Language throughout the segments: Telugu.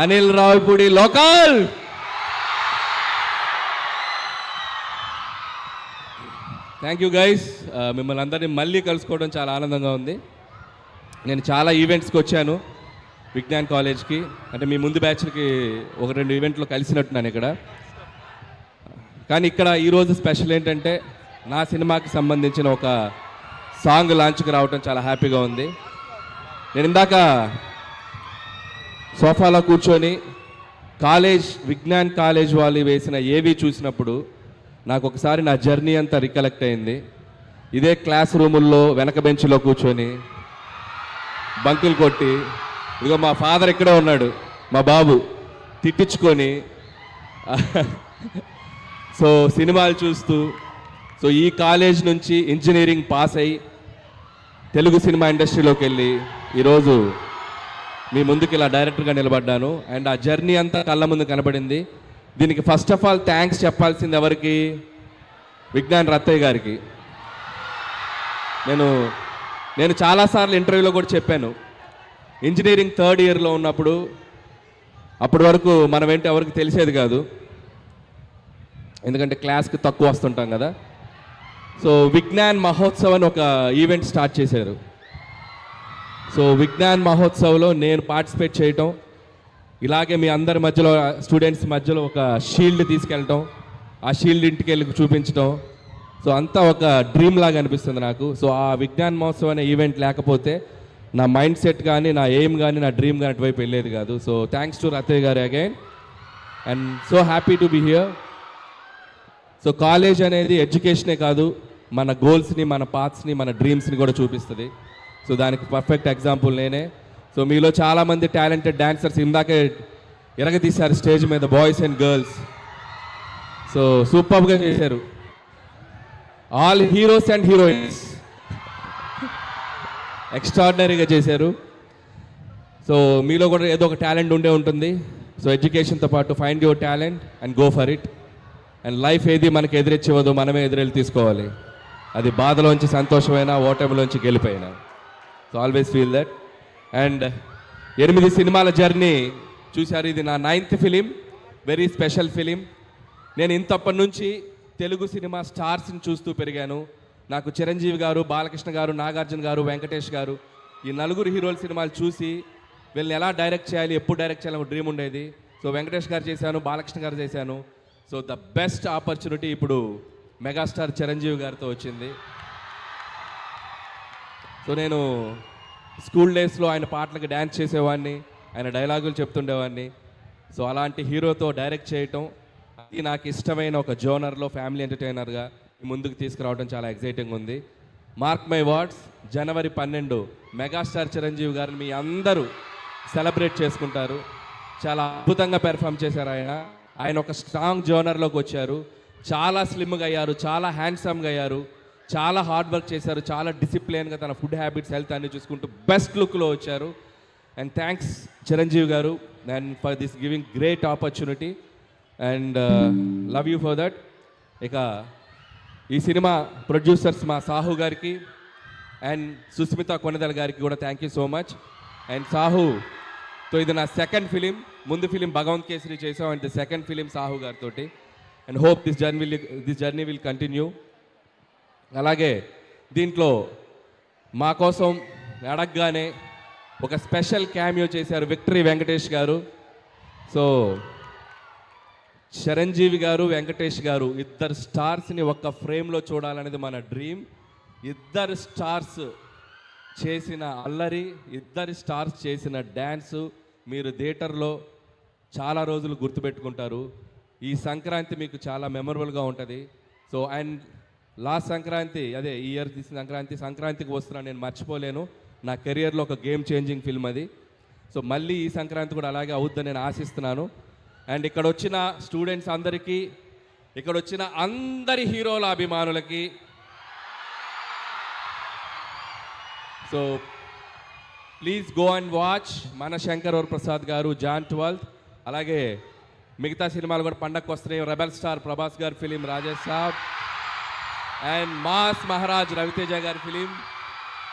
Anil Ravipudi local. Thank you guys మిమ్మల్ని అందరినీ మళ్ళీ కలుసుకోవడం చాలా ఆనందంగా ఉంది. నేను చాలా ఈవెంట్స్కి వచ్చాను విజ్ఞాన్ కాలేజ్కి. అంటే మీ ముందు బ్యాచ్కి ఒక రెండు ఈవెంట్లో కలిసినట్టున్నాను ఇక్కడ. కానీ ఇక్కడ ఈరోజు స్పెషల్ ఏంటంటే నా సినిమాకి సంబంధించిన ఒక సాంగ్ లాంచ్కి రావటం చాలా హ్యాపీగా ఉంది. నేను ఇందాక సోఫాలో కూర్చొని కాలేజ్ విజ్ఞాన్ కాలేజ్ వాళ్ళు వేసిన ఏవి చూసినప్పుడు నాకు ఒకసారి నా జర్నీ అంతా రికలెక్ట్ అయింది. ఇదే క్లాస్ రూముల్లో వెనక బెంచ్లో కూర్చొని బంకులు కొట్టి ఇదిగో మా ఫాదర్ ఇక్కడే ఉన్నాడు మా బాబు తిట్టించుకొని. సో సినిమాలు చూస్తూ సో ఈ కాలేజ్ నుంచి ఇంజనీరింగ్ పాస్ అయ్యి తెలుగు సినిమా ఇండస్ట్రీలోకి వెళ్ళి ఈరోజు మీ ముందుకు ఇలా డైరెక్టర్గా నిలబడ్డాను. అండ్ ఆ జర్నీ అంతా కళ్ళ ముందు కనబడింది. దీనికి ఫస్ట్ ఆఫ్ ఆల్ థ్యాంక్స్ చెప్పాల్సింది ఎవరికి? విజ్ఞాన్ రత్తయ్య గారికి. నేను నేను చాలాసార్లు ఇంటర్వ్యూలో కూడా చెప్పాను. ఇంజనీరింగ్ థర్డ్ ఇయర్లో ఉన్నప్పుడు అప్పటి వరకు మనం ఏంటి ఎవరికి తెలిసేది కాదు. ఎందుకంటే క్లాస్కి తక్కువ వస్తుంటాం కదా. సో విజ్ఞాన్ మహోత్సవ్ అని ఒక ఈవెంట్ స్టార్ట్ చేశారు. సో విజ్ఞాన్ మహోత్సవ్లో నేను పార్టిసిపేట్ చేయటం ఇలాగే మీ అందరి మధ్యలో స్టూడెంట్స్ మధ్యలో ఒక షీల్డ్ తీసుకెళ్ళటం ఆ షీల్డ్ ఇంటికి వెళ్ళి చూపించటం. సో అంతా ఒక డ్రీమ్ లాగా అనిపిస్తుంది నాకు. సో ఆ విజ్ఞాన్ మహోత్సవ్ అనే ఈవెంట్ లేకపోతే నా మైండ్ సెట్ కానీ నా ఎయిమ్ కానీ నా డ్రీమ్ కానీ అటువైపు వెళ్ళేది కాదు. So thanks to Ratayya garu again. And so happy to be here. So college అనేది ఎడ్యుకేషనే కాదు మన గోల్స్ని మన పాత్స్ని మన డ్రీమ్స్ని కూడా చూపిస్తుంది. సో దానికి పర్ఫెక్ట్ ఎగ్జాంపుల్ నేనే. సో మీలో చాలామంది టాలెంటెడ్ డాన్సర్స్ ఇందాకే ఎరగదీశారు స్టేజ్ మీద బాయ్స్ అండ్ గర్ల్స్ సో సూపర్గా చేశారు. ఆల్ హీరోస్ అండ్ హీరోయిన్స్ ఎక్స్ట్రాడినరీగా చేశారు. సో మీలో కూడా ఏదో ఒక టాలెంట్ ఉండే ఉంటుంది. సో ఎడ్యుకేషన్తో పాటు find your talent and go for it and life ఏది మనకి ఎదురిచ్చేవదో మనమే ఎదురెళ్ళి తీసుకోవాలి. అది బాధలోంచి సంతోషమైనా ఓటమిలోంచి గెలిపోయినా so always feel that and ఎనిమిది సినిమాల జర్నీ చూశారు. ఇది నా ninth film very special film నేను ఇంతప్పటి నుంచి తెలుగు సినిమా స్టార్స్ని చూస్తూ పెరిగాను. నాకు చిరంజీవి గారు బాలకృష్ణ గారు నాగార్జున గారు వెంకటేష్ గారు ఈ నలుగురు హీరోల సినిమాలు చూసి వీళ్ళని ఎలా డైరెక్ట్ చేయాలి ఎప్పుడు డైరెక్ట్ చేయాలని ఒక డ్రీమ్ ఉండేది. సో వెంకటేష్ గారు చేశాను బాలకృష్ణ గారు చేశాను. సో ద బెస్ట్ ఆపర్చునిటీ ఇప్పుడు మెగాస్టార్ చిరంజీవి గారితో వచ్చింది. సో నేను స్కూల్ డేస్లో ఆయన పాటలకు డ్యాన్స్ చేసేవాడిని ఆయన డైలాగులు చెప్తుండేవాడిని. సో అలాంటి హీరోతో డైరెక్ట్ చేయటం అది నాకు ఇష్టమైన ఒక జోనర్లో ఫ్యామిలీ ఎంటర్టైనర్గా ముందుకు తీసుకురావడం చాలా ఎగ్జైటింగ్ ఉంది. మార్క్ మై వర్డ్స్ జనవరి పన్నెండు మెగాస్టార్ చిరంజీవి గారిని మీ అందరూ సెలబ్రేట్ చేసుకుంటారు. చాలా అద్భుతంగా పెర్ఫామ్ చేశారు ఆయన. ఆయన ఒక స్ట్రాంగ్ జోనర్లోకి వచ్చారు. చాలా స్లిమ్గా అయ్యారు చాలా హ్యాండ్సమ్గా అయ్యారు. చాలా హార్డ్ వర్క్ చేశారు చాలా డిసిప్లిన్గా తన ఫుడ్ హ్యాబిట్స్ హెల్త్ అన్ని చూసుకుంటూ బెస్ట్ లుక్లో వచ్చారు. And thanks Chiranjeevi garu and for this giving great opportunity and love you for that ఇక ఈ సినిమా ప్రొడ్యూసర్స్ మా సాహు గారికి అండ్ సుస్మిత కొనదల గారికి కూడా thank you so much and Sahu so ఇది నా సెకండ్ ఫిలిం ముందు ఫిలిం భగవంత్ కేసరి చేసాం అండ్ సెకండ్ ఫిలిం సాహు గారితో and hope this journey will this journey will continue అలాగే దీంట్లో మా కోసం అడగగానే ఒక స్పెషల్ క్యామియో చేశారు విక్టరీ వెంకటేష్ గారు. సో చిరంజీవి గారు వెంకటేష్ గారు ఇద్దరు స్టార్స్ని ఒక్క ఫ్రేమ్లో చూడాలనేది మన డ్రీమ్. ఇద్దరు స్టార్స్ చేసిన అల్లరి ఇద్దరి స్టార్స్ చేసిన డ్యాన్సు మీరు థియేటర్లో చాలా రోజులు గుర్తుపెట్టుకుంటారు. ఈ సంక్రాంతి మీకు చాలా మెమరబుల్గా ఉంటుంది. సో అండ్ లాస్ట్ సంక్రాంతి అదే ఈ ఇయర్ తీసిన సంక్రాంతి సంక్రాంతికి వస్తున్నాను నేను మర్చిపోలేను. నా కెరియర్లో ఒక గేమ్ చేంజింగ్ ఫిల్మ్ అది. సో మళ్ళీ ఈ సంక్రాంతి కూడా అలాగే అవుద్దని నేను ఆశిస్తున్నాను. అండ్ ఇక్కడ వచ్చిన స్టూడెంట్స్ అందరికీ ఇక్కడ వచ్చిన అందరి హీరోల అభిమానులకి so please go and watch మన శంకర్ ప్రసాద్ గారు జాన్ ట్వెల్త్ అలాగే మిగతా సినిమాలు కూడా పండగకు వస్తున్నాయి rebel star Prabhas garu film Rajesh Saab and mass Maharaj Raviteja గారి film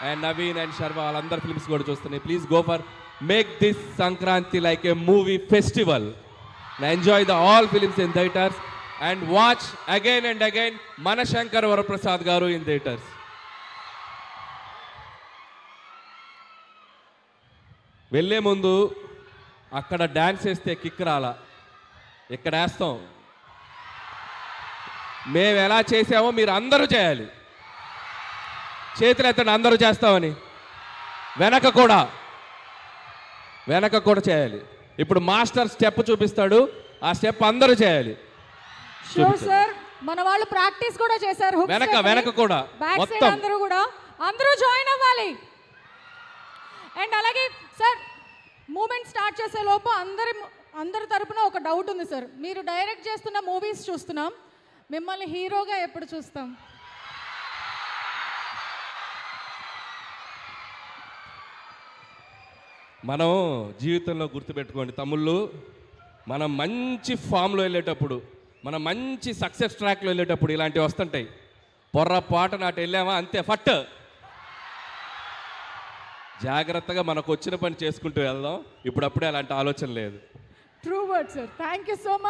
and Naveen and Sharma వాళ్ళందరి ఫిలిమ్స్ కూడా చూస్తున్నాయి. Please go for make this Sankranti like a movie festival enjoy the all films in theatres and watch again and again మన శంకర్ వరప్రసాద్ గారు ఇన్ థియేటర్స్ వెళ్ళే ముందు అక్కడ డ్యాన్స్ వేస్తే కిక్ రాలా. ఇక్కడ వేస్తాం? మేము ఎలా చేసామో మీరు అందరూ చేయాలి. చేతులు ఎత్తండి అందరూ చేస్తామని. వెనక కూడా. వెనక కూడా చేయాలి. ఇప్పుడు మాస్టర్ స్టెప్ చూపిస్తాడు ఆ స్టెప్ అందరూ చేయాలి. షూర్ సార్ మన వాళ్ళు ప్రాక్టీస్ కూడా చేశారు వెనక, step ని. వెనక కూడా. బ్యాక్ సైడ్ మొత్తం. అందరూ కూడా. అందరూ జాయిన్ అవ్వాలి. అండ్ అలాగే సార్ మూమెంట్ స్టార్ట్ చేసే లోపు అందరి అందరి తరపున ఒక డౌట్ ఉంది సార్ మీరు డైరెక్ట్ చేస్తున్న మూవీస్ చూస్తున్నాం. మిమ్మల్ని హీరోగా ఎప్పుడు చూస్తాం? మనం జీవితంలో గుర్తుపెట్టుకోండి తమ్ముళ్ళు మనం మంచి ఫామ్లో వెళ్ళేటప్పుడు మనం మంచి సక్సెస్ ట్రాక్లో వెళ్ళేటప్పుడు ఇలాంటివి వస్తుంటాయి. పొర్రపాటు నాటి వెళ్ళామా? అంతే ఫట్. జాగ్రత్తగా మనకు వచ్చిన పని చేసుకుంటూ వెళ్దాం. ఇప్పుడు అప్పుడే అలాంటి ఆలోచన లేదు. True word sir thank you so much